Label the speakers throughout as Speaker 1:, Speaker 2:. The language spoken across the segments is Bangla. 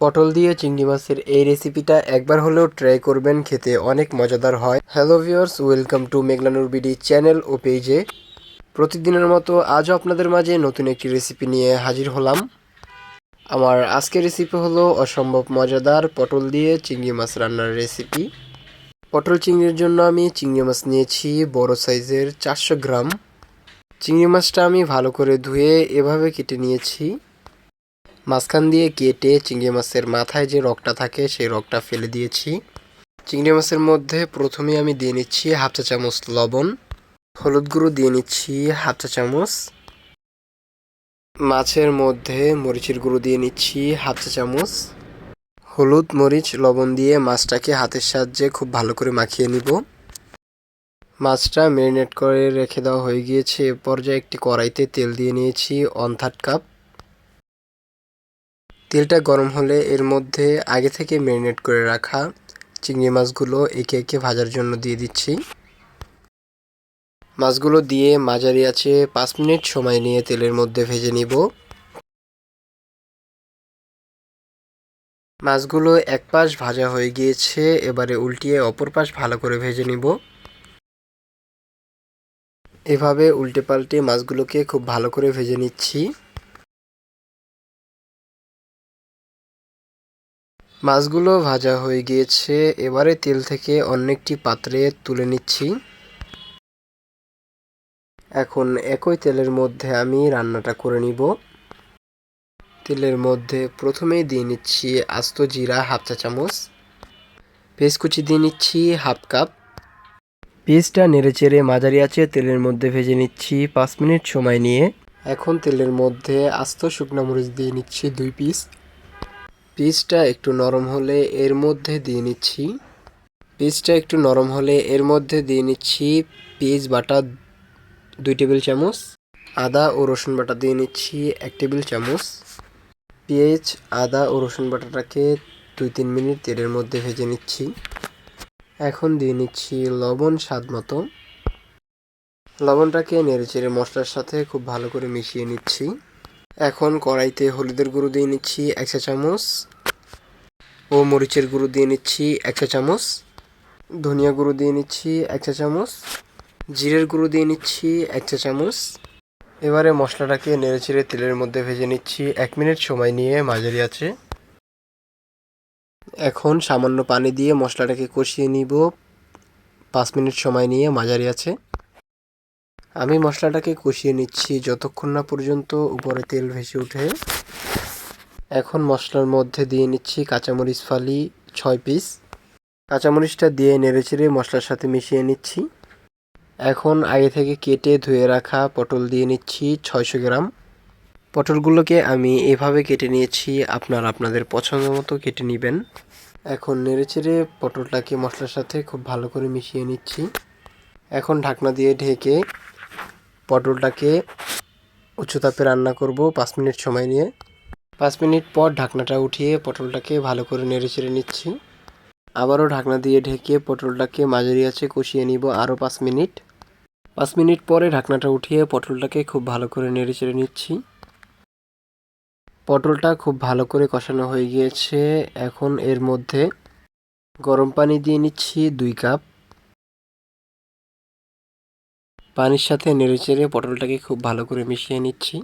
Speaker 1: পটল দিয়ে চিংড়ি মাছের এই রেসিপিটা একবার হলেও ট্রাই করবেন, খেতে অনেক মজাদার হয়। Hello viewers welcome to Meghlanur BD channel ও পেজে প্রতিদিনের মতো আজও আপনাদের মাঝে নতুন একটি রেসিপি নিয়ে হাজির হলাম। আমার আজকের রেসিপি হলো অসম্ভব মজাদার পটল দিয়ে চিংড়ি মাছ রান্নার রেসিপি পটল চিংড়ির জন্য আমি চিংড়ি মাছ নিয়েছি বড় সাইজের চারশো গ্রাম। চিংড়ি মাছটা আমি ভালো করে ধুয়ে এভাবে কেটে নিয়েছি। মাঝখান দিয়ে কেটে চিংড়ি মাছের মাথায় যে রগটা থাকে, সেই রগটা ফেলে দিয়েছি। চিংড়ি মাছের মধ্যে প্রথমে আমি দিয়ে নিচ্ছি হাফ চা চামচ লবণ, হলুদ গুঁড়ো দিয়ে নিচ্ছি হাফ চা চামচ, মাছের মধ্যে মরিচের গুঁড়ো দিয়ে নিচ্ছি হাফ চা চামচ, হলুদ, মরিচ, লবণ দিয়ে মাছটাকে হাতের সাহায্যে খুব ভালো করে মাখিয়ে নিব। মাছটা ম্যারিনেট করে রেখে দেওয়া হয়ে গিয়েছে। এ পর্যায়ে একটি কড়াইতে তেল দিয়ে নিয়েছি ওয়ান থার্ড কাপ তেলটা গরম হলে এর মধ্যে আগে থেকে ম্যারিনেট করে রাখা চিংড়ি মাছগুলো একে একে ভাজার জন্য দিয়ে দিচ্ছি। মাছগুলো দিয়ে মাঝারি আছে পাঁচ মিনিট সময় নিয়ে তেলের মধ্যে ভেজে নিব। মাছগুলো এক পাশ ভাজা হয়ে গিয়েছে, এবারে উল্টিয়ে অপর পাশ ভালো করে ভেজে নিব। এভাবে উল্টে পাল্টে মাছগুলোকে খুব ভালো করে ভেজে নিচ্ছি। মাছগুলো ভাজা হয়ে গিয়েছে। এবারে তেল থেকে অন্য একটি পাত্রে তুলে নিচ্ছি। এখন একই তেলের মধ্যে আমি রান্নাটা করে নিব। তেলের মধ্যে প্রথমেই দিয়ে নিচ্ছি আস্ত জিরা হাফ চা চামচ। পেঁয়াজ কুচি দিয়ে নিচ্ছি হাফ কাপ। পেঁয়াজটা নেড়ে চেড়ে মাঝারি আছে তেলের মধ্যে ভেজে নিচ্ছি পাঁচ মিনিট সময় নিয়ে। এখন তেলের মধ্যে আস্ত শুকনো মরিচ দিয়ে নিচ্ছি দুই পিস। পিসটা একটু নরম হলে এর মধ্যে দিয়ে নিচ্ছি। পিসটা একটু নরম হলে এর মধ্যে দিয়ে নিচ্ছি পেঁয়াজ বাটা দুই টেবিল চামচ, আদা ও রসুন বাটা দিয়ে নিচ্ছি এক টেবিল চামচ। পেঁয়াজ আদা ও রসুন বাটাটাকে দুই তিন মিনিট তেলের মধ্যে ভেজে নিচ্ছি। এখন দিয়ে নিচ্ছি লবণ স্বাদ মতো। লবণটাকে নেড়ে চেড়ে মশলার সাথে খুব ভালো করে মিশিয়ে নিচ্ছি। এখন কড়াইতে হলুদের গুঁড়ো দিয়ে নিচ্ছি এক চা চামচ ও মরিচের গুঁড়ো দিয়ে নিচ্ছি এক চা চামচ, ধনিয়া গুঁড়ো দিয়ে নিচ্ছি এক চা চামচ, জিরের গুঁড়ো দিয়ে নিচ্ছি এক চা চামচ। এবারে মশলাটাকে নেড়েচেড়ে তেলের মধ্যে ভেজে নিচ্ছি, এক মিনিট সময় নিয়ে মাঝারি আছে এখন সামান্য পানি দিয়ে মশলাটাকে কষিয়ে নিব, পাঁচ মিনিট সময় নিয়ে মাঝারি আছে আমি মশলাটাকে কষিয়ে নিচ্ছি যতক্ষণ না পর্যন্ত উপরে তেল ভেসে ওঠে। এখন মশলার মধ্যে দিয়ে নিচ্ছি কাঁচামরিচ ফালি ছয় পিস। কাঁচামরিচটা দিয়ে নেড়েচেড়ে মশলার সাথে মিশিয়ে নিচ্ছি। এখন আগে থেকে কেটে ধুয়ে রাখা পটল দিয়ে নিচ্ছি ছয়শো গ্রাম। পটলগুলোকে আমি এভাবে কেটে নিয়েছি, আপনার আপনাদের পছন্দ মতো কেটে নেবেন। এখন নেড়েচেড়ে পটলটাকে মশলার সাথে খুব ভালো করে মিশিয়ে নিচ্ছি। এখন ঢাকনা দিয়ে ঢেকে পটলটাকে উচ্চ তাপে রান্না করব পাঁচ মিনিট সময় নিয়ে। পাঁচ মিনিট পর ঢাকনাটা উঠিয়ে পটলটাকে ভালো করে নেড়ে চেড়ে নিচ্ছি। আবারও ঢাকনা দিয়ে ঢেকে পটলটাকে মাঝারি আছে কষিয়ে নিব আরও পাঁচ মিনিট। পাঁচ মিনিট পরে ঢাকনাটা উঠিয়ে পটলটাকে খুব ভালো করে নেড়ে চেড়ে নিচ্ছি। পটলটা খুব ভালো করে কষানো হয়ে গিয়েছে। এখন এর মধ্যে গরম পানি দিয়ে নিচ্ছি দুই কাপ। পানির সাথে নেড়েচেড়ে পটলটাকে খুব ভালো করে মিশিয়ে নিচ্ছি।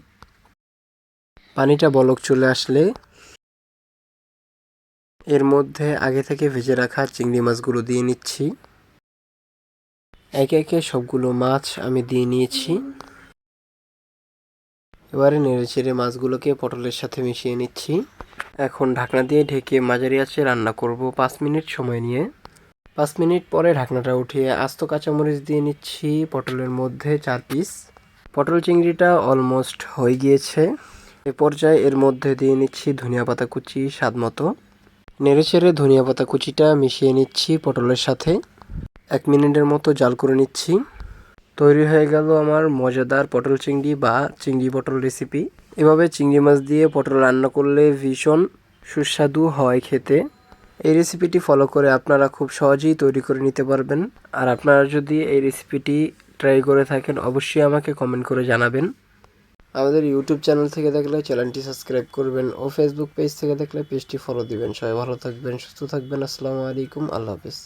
Speaker 1: পানিটা বলক চলে আসলে এর মধ্যে আগে থেকে ভেজে রাখা চিংড়ি মাছগুলো দিয়ে নিচ্ছি। একে একে সবগুলো মাছ আমি দিয়ে নিয়েছি। এবারে নেড়েচেড়ে মাছগুলোকে পটলের সাথে মিশিয়ে নিচ্ছি। এখন ঢাকনা দিয়ে ঢেকে মাঝারি আছে রান্না করব পাঁচ মিনিট সময় নিয়ে। পাঁচ মিনিট পরে ঢাকনাটা উঠিয়ে আস্ত কাঁচামরিচ দিয়ে নিচ্ছি পটলের মধ্যে চার পিস। পটল চিংড়িটা অলমোস্ট হয়ে গিয়েছে। এ পর্যায়ে এর মধ্যে দিয়ে নিচ্ছি ধনিয়া পাতা কুচি স্বাদ মতো। নেড়েচেড়ে ধনিয়া পাতা কুচিটা মিশিয়ে নিচ্ছি পটলের সাথে। এক মিনিটের মতো জাল করে নিচ্ছি। তৈরি হয়ে গেল আমার মজাদার পটল চিংড়ি বা চিংড়ি পটল রেসিপি এভাবে চিংড়ি মাছ দিয়ে পটল রান্না করলে ভীষণ সুস্বাদু হয় খেতে। এই রেসিপিটি ফলো করে আপনারা খুব সহজেই তৈরি করে নিতে পারবেন। আর আপনারা যদি এই রেসিপিটি ট্রাই করে থাকেন, অবশ্যই আমাকে কমেন্ট করে জানাবেন। আমাদের ইউটিউব চ্যানেল থেকে দেখলে চ্যানেলটি সাবস্ক্রাইব করবেন ও ফেসবুক পেজ থেকে দেখলে পেজটি ফলো দিবেন। সবাই ভালো থাকবেন, সুস্থ থাকবেন। আসসালামু আলাইকুম, আল্লাহ হাফিজ।